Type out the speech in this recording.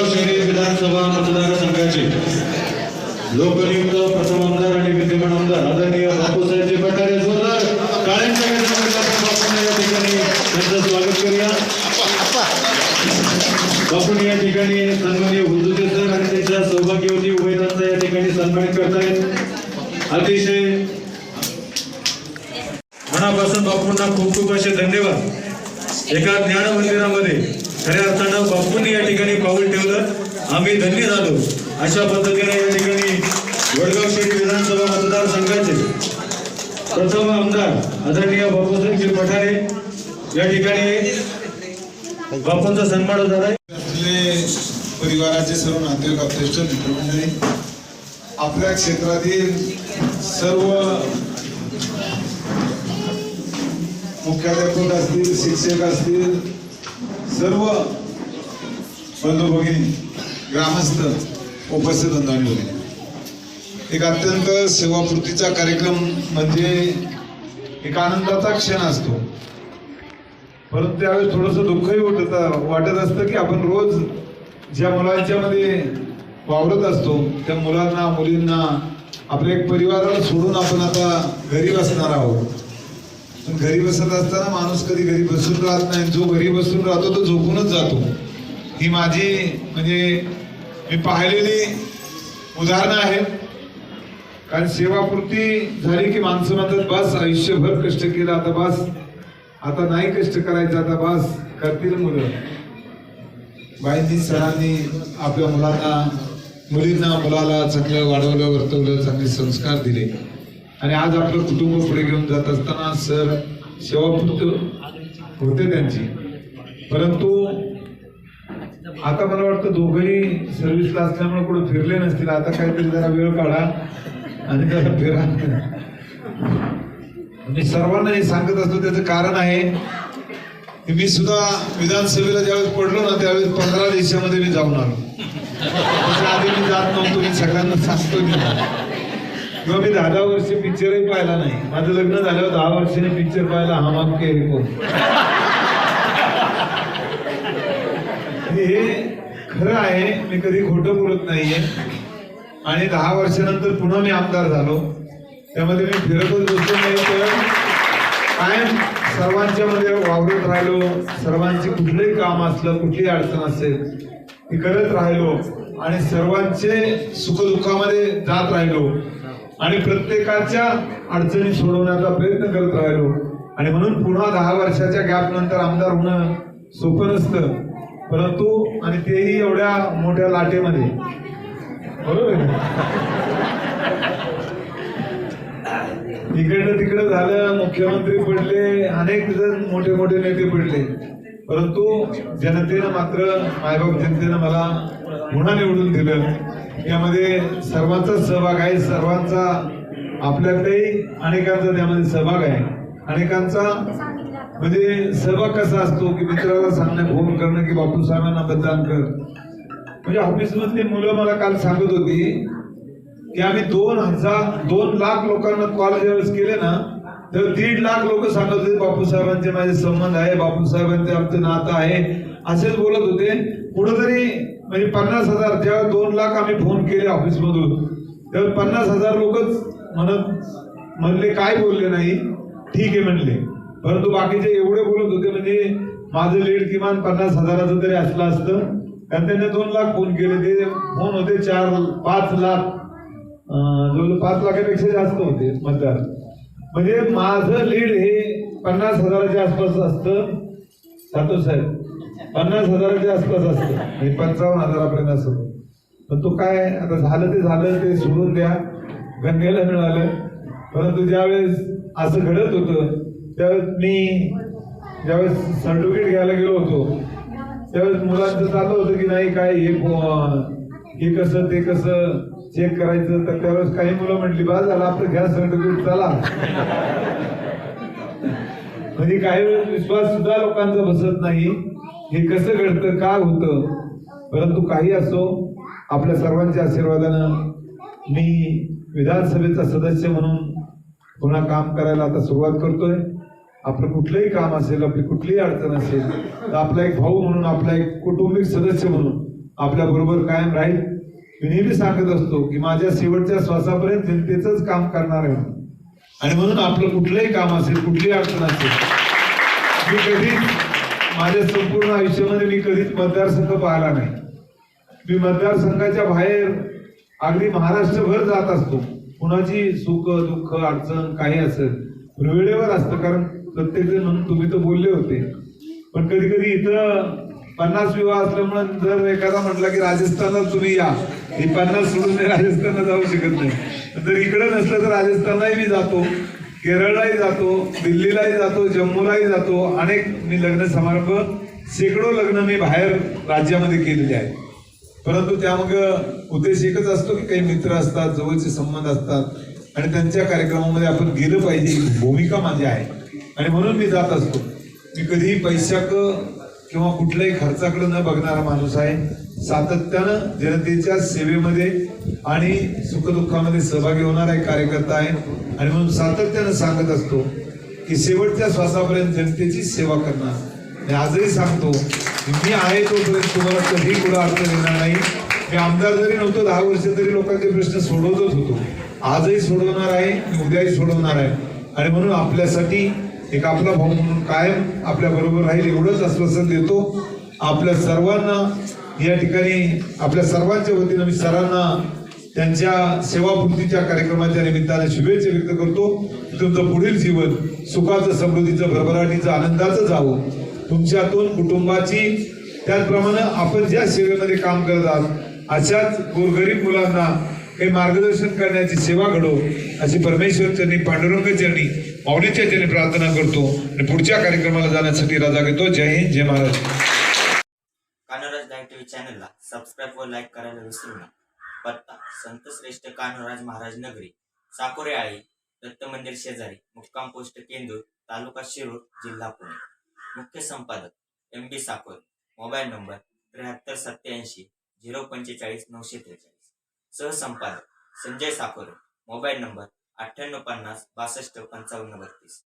जळगाव शहरी विधानसभा मतदारसंघाचे लोकनियुक्त प्रथम आमदार आणि विद्यमान आमदार आदरणीय बापूसाहेबजी पठारे जोरदार काळ्यांच्या या ठिकाणी त्यांचं स्वागत करूया. बापून या ठिकाणी सन्माननीय हुजूर सर आणि त्यांच्या सौभाग्यवती उमेदवारांचा या ठिकाणी सन्मान करतायत. अतिशय मनापासून बापूंना खूप खूप असे धन्यवाद. एका ज्ञान मंदिरामध्ये खऱ्या अर्थानं बापूंनी या ठिकाणी पाऊल ठेवलं. आम्ही धन्य झालो. अशा पद्धतीने या ठिकाणी वडगाव शेठ विधानसभा मतदारसंघाचे प्रथम आमदार आदरणीय बापूसाहेबजी पठारे या ठिकाणी बापूंचा सन्मान झाला आपले परिवाराचे सर्व नातेवाईक अध्यक्ष मित्रमंडळी आपल्या क्षेत्रातील सर्व मुख्याध्यापक असतील शिक्षक असतील सर्व बंधू भगिनी ग्रामस्थ उपस्थित बंधू भगिनी एक अत्यंत सेवापूर्तीचा कार्यक्रम म्हणजे एक आनंदाचा क्षण असतो. परंतु त्यावेळेस थोडंसं दुःखही वाटत वाटत असतं की आपण रोज ज्या मुलांच्या मध्ये वावरत असतो त्या मुलांना मुलींना आपल्या एक परिवाराला सोडून आपण आता घरी बसणार आहोत. घरी बसत असताना माणूस कधी घरी बसून राहत नाही. जो घरी बसून राहतो तो झोपूनच जातो. ही माझी म्हणजे मी पाहिलेली उदाहरणं आहेत. कारण सेवापूर्ती झाली की माणसं म्हणतात बस आयुष्यभर कष्ट केलं आता बस. आता नाही कष्ट करायचं आता बस. करतील मुलं. बाईंनी सरांनी आपल्या मुलांना मुलींना मुलाला चांगलं वाढवलं वर्तवलं चांगले संस्कार दिले. आणि आज आपलं कुटुंब पुढे घेऊन जात असताना सर सेवापूर्त होते त्यांची. परंतु आता मला वाटतं दोघंही सर्व्हिसला असल्यामुळे कुठे फिरले नसतील. आता काहीतरी जरा वेळ काढा आणि जरा फिरा. मी सर्वांना हे सांगत असतो त्याचं कारण आहे की मी सुद्धा विधानसभेला ज्यावेळेस पडलो ना त्यावेळेस पंधरा दिवसामध्ये मी जाऊन आलो. आधी मी जात नव्हतो मी सगळ्यांना सांगतो मी. किंवा मी दहा दहा वर्ष पिक्चरही पाहिला नाही. माझं लग्न झाल्यावर दहा वर्षाने पिक्चर पाहिला हा माम के कोण? हे खरं आहे मी कधी खोटं बोलत नाहीये. आणि दहा वर्षानंतर पुन्हा मी आमदार झालो. त्यामध्ये मी फिरतच बसलो नाही तर कायम सर्वांच्या मध्ये वावरत राहिलो. सर्वांची कुठलंही काम असलं कुठलीही अडचण असेल ती करत राहिलो. आणि सर्वांचे सुखदुःखामध्ये जात राहिलो. आणि प्रत्येकाच्या अडचणी सोडवण्याचा प्रयत्न करत राहिलो. आणि म्हणून पुन्हा दहा वर्षाच्या गॅप नंतर आमदार होणं सोपं नसतं. परंतु आणि तेही एवढ्या मोठ्या लाटेमध्ये. बरोबर आहे. इकडनं तिकडं झालं मुख्यमंत्री पडले अनेक जण मोठे मोठे नेते पडले. परंतु जनतेनं मात्र मायबाप जनतेनं मला पुन्हा निवडून दिलं? यामध्ये सर्वांचा सहभाग आहे. सर्वांचा आपल्यातही अनेकांचा त्यामध्ये सहभाग आहे. अनेकांचा म्हणजे सहभाग कसा असतो की मित्राला सांगणं फोन करणं की बापू साहेबांना मतदान कर? म्हणजे ऑफिसमधली मुलं मला काल सांगत होती की आम्ही दोन हजार दोन लाख लोकांना कॉल ज्यावेळेस केले ना तर दीड लाख लोक सांगत होते बापू साहेबांचे माझे संबंध आहे बापू साहेबांचे आमचं नातं आहे. असेच बोलत होते. कुठंतरी म्हणजे पन्नास हजार जेव्हा दोन लाख आम्ही फोन केले ऑफिसमधून तेव्हा पन्नास हजार लोकच म्हणत म्हणले काय बोलले नाही? ठीक आहे म्हणले. परंतु बाकीचे एवढे बोलत होते म्हणजे माझं लीड किमान पन्नास हजाराचं तरी असलं असतं. कारण त्यांनी दोन लाख फोन केले. ते फोन होते चार पाच लाख. जवळ पाच लाखापेक्षा जास्त होते मतदार म्हणजे माझं लीड हे पन्नास हजाराच्या आसपास असतं. सातो साहेब पन्नास हजाराच्या आसपास असतं. हे पंचावन्न हजारापर्यंत असतो. पण तो काय आता झालं ते झालं ते सोडून द्या. गंगेला मिळालं. परंतु ज्यावेळेस असं घडत होतं त्यावेळेस मी ज्यावेळेस सर्टिफिकेट घ्यायला गेलो होतो त्यावेळेस मुलांचं चाललं होतं की नाही काय हे हे कसं ते कसं चेक करायचं? तर त्यावेळेस काही मुलं म्हटली बा झालं आपलं घ्या सर्टिफिकेट चला. म्हणजे काही वेळेस विश्वास सुद्धा लोकांचा बसत नाही. हे कसं घडतं का होतं? परंतु काही असो आपल्या सर्वांच्या आशीर्वादानं मी विधानसभेचा सदस्य म्हणून पुन्हा काम करायला आता सुरुवात करतोय. आपलं कुठलंही काम असेल आपली कुठलीही अडचण असेल तर आपला एक भाऊ म्हणून आपला एक कुटुंबिक सदस्य म्हणून आपल्या बरोबर कायम राहील. मी नेहमी सांगत असतो की माझ्या शेवटच्या श्वासापर्यंत जनतेचंच काम करणार आहे. आणि म्हणून आपलं कुठलंही काम असेल कुठलीही अडचण असेल मी कधीच माझ्या संपूर्ण आयुष्यामध्ये मी कधीच मतदारसंघ पाहिला नाही. मी मतदारसंघाच्या बाहेर अगदी महाराष्ट्रभर जात असतो. कुणाची सुख दुःख अडचण काही असेल वेळेवर असतं. कारण प्रत्येकजण म्हणून तुम्ही तर बोलले होते. पण कधी कधी इथं पन्नास विवाह असल्यामुळे जर एखादा म्हटला की राजस्थानला तुम्ही या ही पन्नास सोडून राजस्थानला जाऊ शकत नाही. जर इकडं नसलं तर राजस्थानलाही मी जातो. केरळलाही जातो दिल्लीलाही जातो जम्मूलाही जातो. अनेक मी लग्न समारंभ शेकडो लग्न मी बाहेर राज्यामध्ये केलेले आहेत. परंतु त्यामग उद्देश एकच असतो की काही मित्र असतात जवळचे संबंध असतात. आणि त्यांच्या कार्यक्रमामध्ये आपण गेलं पाहिजे भूमिका माझी आहे. आणि म्हणून मी जात असतो. मी कधीही पैशाक किंवा कुठल्याही खर्चाकडे न बघणारा माणूस आहे सातत्यानं जनतेच्या सेवेमध्ये आणि सुखदुःखामध्ये सहभागी होणारा एक कार्यकर्ता आहे. आणि म्हणून सातत्यानं सांगत असतो की शेवटच्या श्वासापर्यंत जनतेची सेवा करणार. मी आजही सांगतो की मी आहे तोपर्यंत तुम्हाला कधी कुठं अर्थ येणार नाही. मी आमदार जरी नव्हतो दहा वर्ष तरी लोकांचे प्रश्न सोडवतच होतो. आजही सोडवणार आहे उद्याही सोडवणार आहे. आणि म्हणून आपल्यासाठी एक आपला भाऊ म्हणून कायम आपल्या बरोबर राहील एवढंच आश्वासन देतो. आपल्या सर्वांना या ठिकाणी आपल्या सर्वांच्या वतीनं मी सरांना त्यांच्या सेवापूर्तीच्या कार्यक्रमाच्या निमित्ताने शुभेच्छा व्यक्त करतो. तुमचं पुढील जीवन सुखाचं समृद्धीचं भरभराटीचं आनंदाचं जावं. तुमच्यातून कुटुंबाची त्याचप्रमाणे आपण ज्या सेवेमध्ये काम करत आहात अशाच गोरगरीब मुलांना हे मार्गदर्शन करण्याची सेवा घडो. अशी परमेश्वर चरणी पांडुरंग चरणी माऊलीच्या चरणी प्रार्थना करतो आणि पुढच्या कार्यक्रमाला जाण्यासाठी रजा घेतो. जय हिंद जय महाराज. कानोराज गायक टीव्ही चॅनलला सबस्क्राईब व लाईक करायला विसरू नका. पत्ता संत श्रेष्ठ कान्होराज महाराज नगरी साकोरे आळी दत्त मंदिर शेजारी मुक्काम पोस्ट केंदूर तालुका शिरूर जिल्हा पुणे. मुख्य संपादक M B Sakore mobile number त्र्याहत्तर सत्याऐंशी झिरो पंचेचाळीस नऊशे त्रेचाळीस. सहसंपादक संजय साकोरे मोबाईल नंबर अठ्ठ्याण्णव पन्नास बासष्ट पंचावन्न बत्तीस.